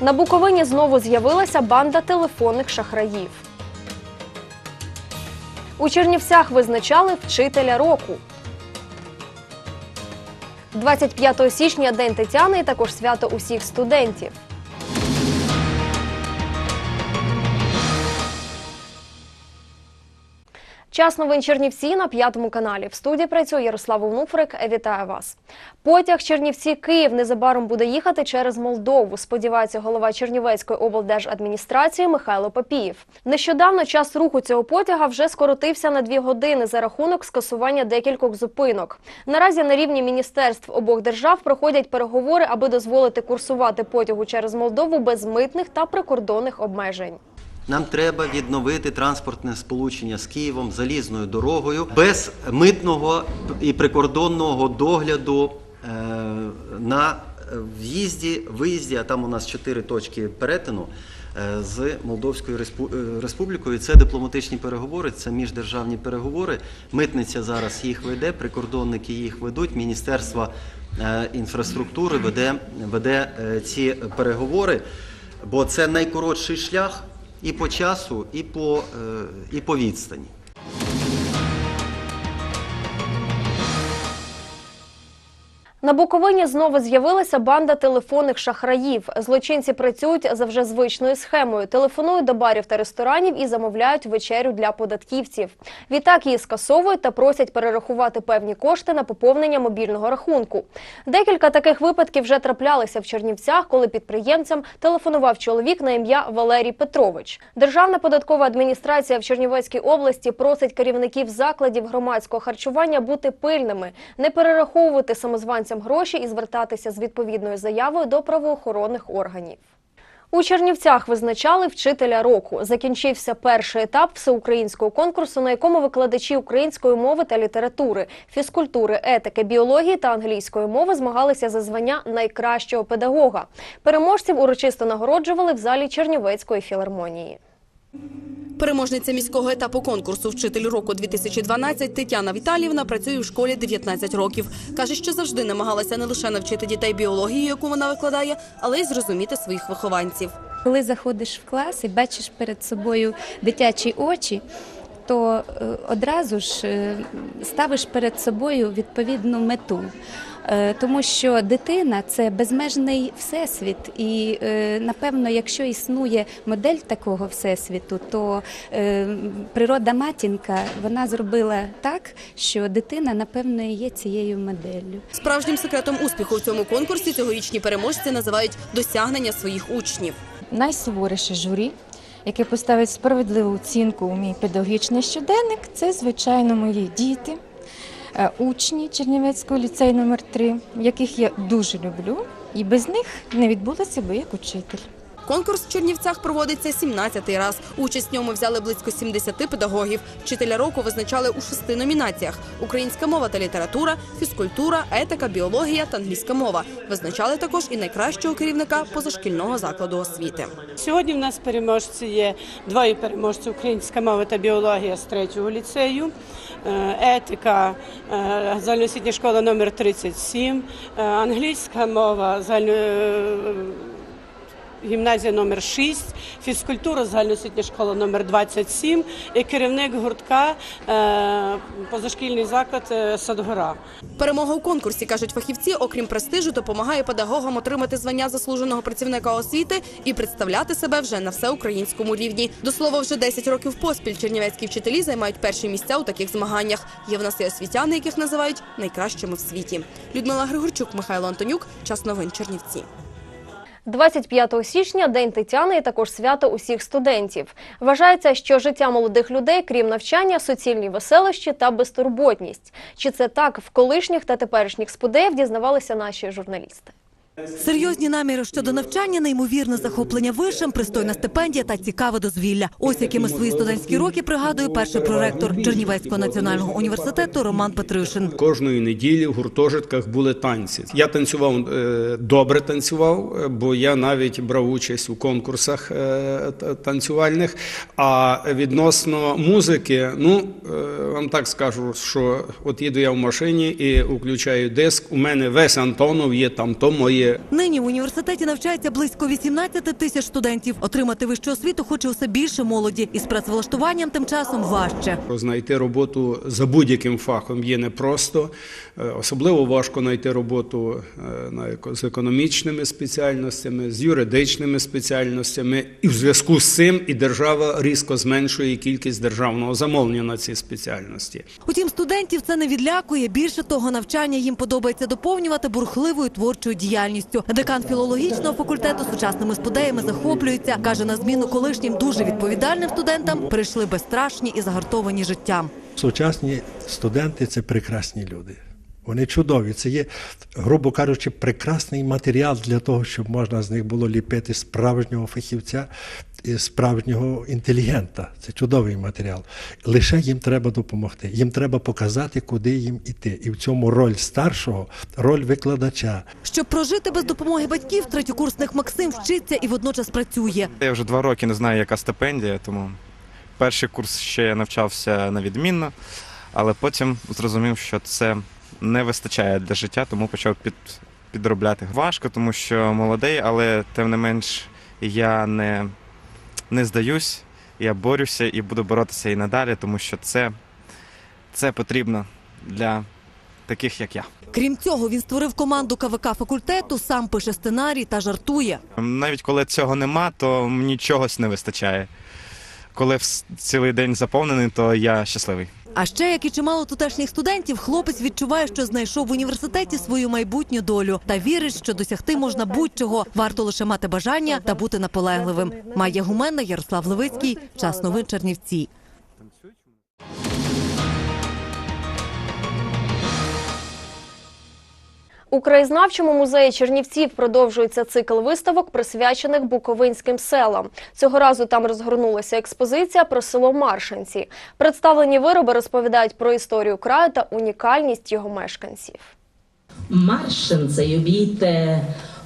На Буковині знову з'явилася банда телефонних шахраїв. У Чернівцях визначали вчителя року. 25 січня День Тетяни і також свято усіх студентів. Час новин Чернівці на п'ятому каналі. В студії працює Ярослав Онуфрик. Вітаю вас. Потяг Чернівці Київ незабаром буде їхати через Молдову. Сподівається голова Чернівецької облдержадміністрації Михайло Папієв. Нещодавно час руху цього потяга вже скоротився на дві години за рахунок скасування декількох зупинок. Наразі на рівні міністерств обох держав проходять переговори, аби дозволити курсувати потягу через Молдову без митних та прикордонних обмежень. Нам треба відновити транспортне сполучення з Києвом залізною дорогою без митного і прикордонного догляду е, на в'їзді, виїзді, а там у нас чотири точки перетину е, з Молдовською е, Республікою. Це дипломатичні переговори, це міждержавні переговори. Митниця зараз їх веде, прикордонники їх ведуть, Міністерство інфраструктури веде, веде ці переговори, бо це найкоротший шлях і по часу, і по, е, і по відстані. На Буковині знову з'явилася банда телефонних шахраїв. Злочинці працюють за вже звичною схемою. Телефонують до барів та ресторанів і замовляють вечерю для податківців. Відтак її скасовують та просять перерахувати певні кошти на поповнення мобільного рахунку. Декілька таких випадків вже траплялися в Чернівцях, коли підприємцям телефонував чоловік на ім'я Валерій Петрович. Державна податкова адміністрація в Чернівецькій області просить керівників закладів громадського харчування бути пильними, не перераховувати самозванцям гроші і звертатися з відповідною заявою до правоохоронних органів. У Чернівцях визначали вчителя року. Закінчився перший етап всеукраїнського конкурсу, на якому викладачі української мови та літератури, фізкультури, етики, біології та англійської мови змагалися за звання найкращого педагога. Переможців урочисто нагороджували в залі Чернівецької філармонії. Переможниця міського етапу конкурсу Вчитель року 2012 Тетяна Віталіївна працює в школі 19 років. Каже, що завжди намагалася не лише навчити дітей біології, яку вона викладає, але й зрозуміти своїх вихованців. Коли заходиш в клас і бачиш перед собою дитячі очі, то е, одразу ж е, ставиш перед собою відповідну мету. Е, Тому що дитина це безмежний всесвіт, і напевно, якщо існує модель такого всесвіту, то природа матінка вона зробила так, що дитина напевно і є цією моделлю. Справжнім секретом успіху в цьому конкурсі цьогорічні переможці називають досягнення своїх учнів. найсуворіше журі, яке поставить справедливу оцінку у мій педагогічний щоденник, це, звичайно, мої діти, е, учні Чернівецького ліцею номер 3 яких я дуже люблю, і без них не відбулося би як учитель. Конкурс в Чернівцях проводиться 17-й раз. Участь в ньому взяли близько 70 педагогів. Вчителя року визначали у шести номінаціях: українська мова та література, фізкультура, етика, біологія та англійська мова. Визначали також і найкращого керівника позашкільного закладу освіти. Сьогодні в нас переможці є двоє переможців українська мова та біологія з третього ліцею, е, етика, е, загальноосвітня школа номер 37, е, англійська мова, загально- гімназія номер 6, фізкультура, загальноосвітня школа номер 27 і керівник гуртка е, позашкільний заклад е, Садгора. Перемога у конкурсі, кажуть фахівці, окрім престижу, допомагає педагогам отримати звання заслуженого працівника освіти і представляти себе вже на всеукраїнському рівні. До слова, вже 10 років поспіль чернівецькі вчителі займають перші місця у таких змаганнях. Є в нас і освітяни, яких називають найкращими в світі. Людмила Григорчук, Михайло Антонюк. Час новин Чернівці. 25 січня День Тетяни і також свято усіх студентів. Вважається, що життя молодих людей, крім навчання, суцільні веселощі та безтурботність. Чи це так в колишніх та теперішніх спудеїв дізнавалися наші журналісти? Серйозні наміри щодо навчання, неймовірне захоплення вишем, пристойна стипендія та цікаве дозвілля. Ось якими свої студентські роки пригадує перший проректор Чернівецького національного університету Роман Петришин. Кожної неділі в гуртожитках були танці. Я танцював е, добре танцював, е, бо я навіть брав участь у конкурсах е, танцювальних. А відносно музики, ну вам так скажу, що от їду я в машині і включаю диск. У мене весь Антонов є там, то моє є. Нині в університеті навчається близько 18 тисяч студентів. Отримати вищу освіту хоче усе більше молоді. Із працевлаштуванням тим часом важче. Знайти роботу за будь-яким фахом є непросто. Е, Особливо важко знайти роботу е, з економічними спеціальностями, з юридичними спеціальностями. І в зв'язку з цим і держава різко зменшує кількість державного замовлення на ці спеціальності. Утім, студентів це не відлякує. Більше того, навчання їм подобається доповнювати бурхливою творчою діяльністю. Декан філологічного факультету сучасними студеями захоплюється. каже, на зміну колишнім дуже відповідальним студентам прийшли безстрашні і загартовані життям. Сучасні студенти це прекрасні люди. Вони чудові. Це є, грубо кажучи, прекрасний матеріал для того, щоб можна з них було ліпити справжнього фахівця і справжнього інтелігента. Це чудовий матеріал. Лише їм треба допомогти. Їм треба показати, куди їм іти. І в цьому роль старшого, роль викладача. Щоб прожити без допомоги батьків, третьокурсник Максим вчиться і водночас працює. Я вже два роки не знаю, яка стипендія, тому перший курс ще я навчався на відмінно, але потім зрозумів, що це не вистачає для життя, тому почав під, підробляти. Важко, тому що молодий, але тим не менш я не, не здаюсь, я борюся і буду боротися і надалі, тому що це, це потрібно для таких, як я. Крім цього, він створив команду КВК факультету, сам пише сценарій та жартує. Навіть коли цього нема, то мені чогось не вистачає. Коли цілий день заповнений, то я щасливий. А ще, як і чимало тутешніх студентів, хлопець відчуває, що знайшов в університеті свою майбутню долю та вірить, що досягти можна будь-чого. Варто лише мати бажання та бути наполегливим. Майя Гуменна, Ярослав Левицький, час новин Чернівці. У краєзнавчому музеї Чернівців продовжується цикл виставок, присвячених буковинським селам. Цього разу там розгорнулася експозиція про село Маршинці. Представлені вироби розповідають про історію краю та унікальність його мешканців.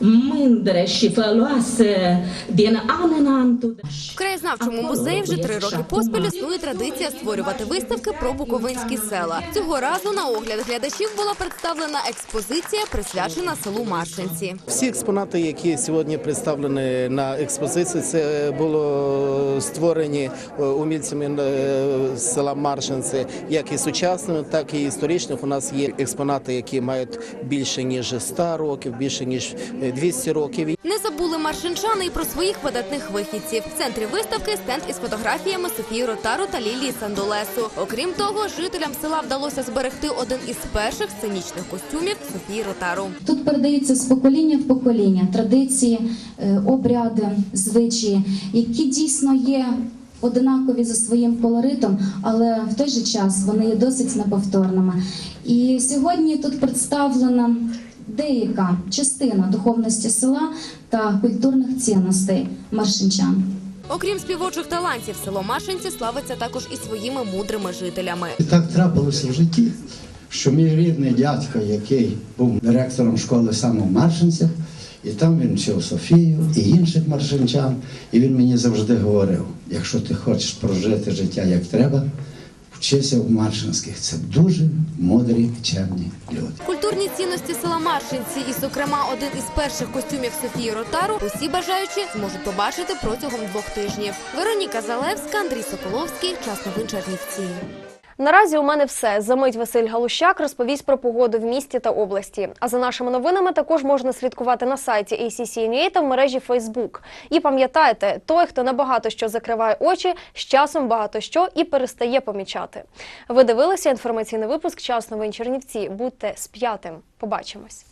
Marschense vite mindre шифалуасе дін аненанту. В краєзнавчому музеї вже три роки поспіль існує традиція створювати виставки про буковинські села. Цього разу на огляд глядачів була представлена експозиція, присвячена селу Маршинці. Всі експонати, які сьогодні представлені на експозиції, це було створені е, умільцями е, села Маршинці, як і сучасними, так і історичних. У нас є експонати, які мають більше ніж 100 років, більше ніж е, 200 років. Не забули маршинчани і про своїх видатних вихідців. В центрі виставки стенд із фотографіями Софії Ротару та Лілії Сандолесу. Окрім того, жителям села вдалося зберегти один із перших сценічних костюмів Софії Ротару. Тут передаються з покоління в покоління традиції, е, обряди, звичаї, які дійсно є одинакові за своїм колоритом, але в той же час вони є досить неповторними. І сьогодні тут представлена деяка частина духовності села та культурних цінностей маршинчан. Окрім співочих талантів, село Машинці славиться також і своїми мудрими жителями. І так трапилося в житті, що мій рідний дядько, який був директором школи саме в Маршинцях, і там він вчив Софію і інших маршинчан, і він мені завжди говорив: якщо ти хочеш прожити життя як треба, вчися в Маршинських. Це дуже мудрі, чемні люди. Культурні цінності села Маршинці і, зокрема, один із перших костюмів Софії Ротару усі бажаючі зможуть побачити протягом двох тижнів. Вероніка Залевська, Андрій Соколовський. Час новин Чернівці. Наразі у мене все. Замить Василь Галущак розповість про погоду в місті та області. А за нашими новинами також можна слідкувати на сайті ACCNUA та в мережі Facebook. І пам'ятайте, той, хто набагато що закриває очі, з часом багато що і перестає помічати. Ви дивилися інформаційний випуск «Час новин Чернівці». Будьте з п'ятим. Побачимось.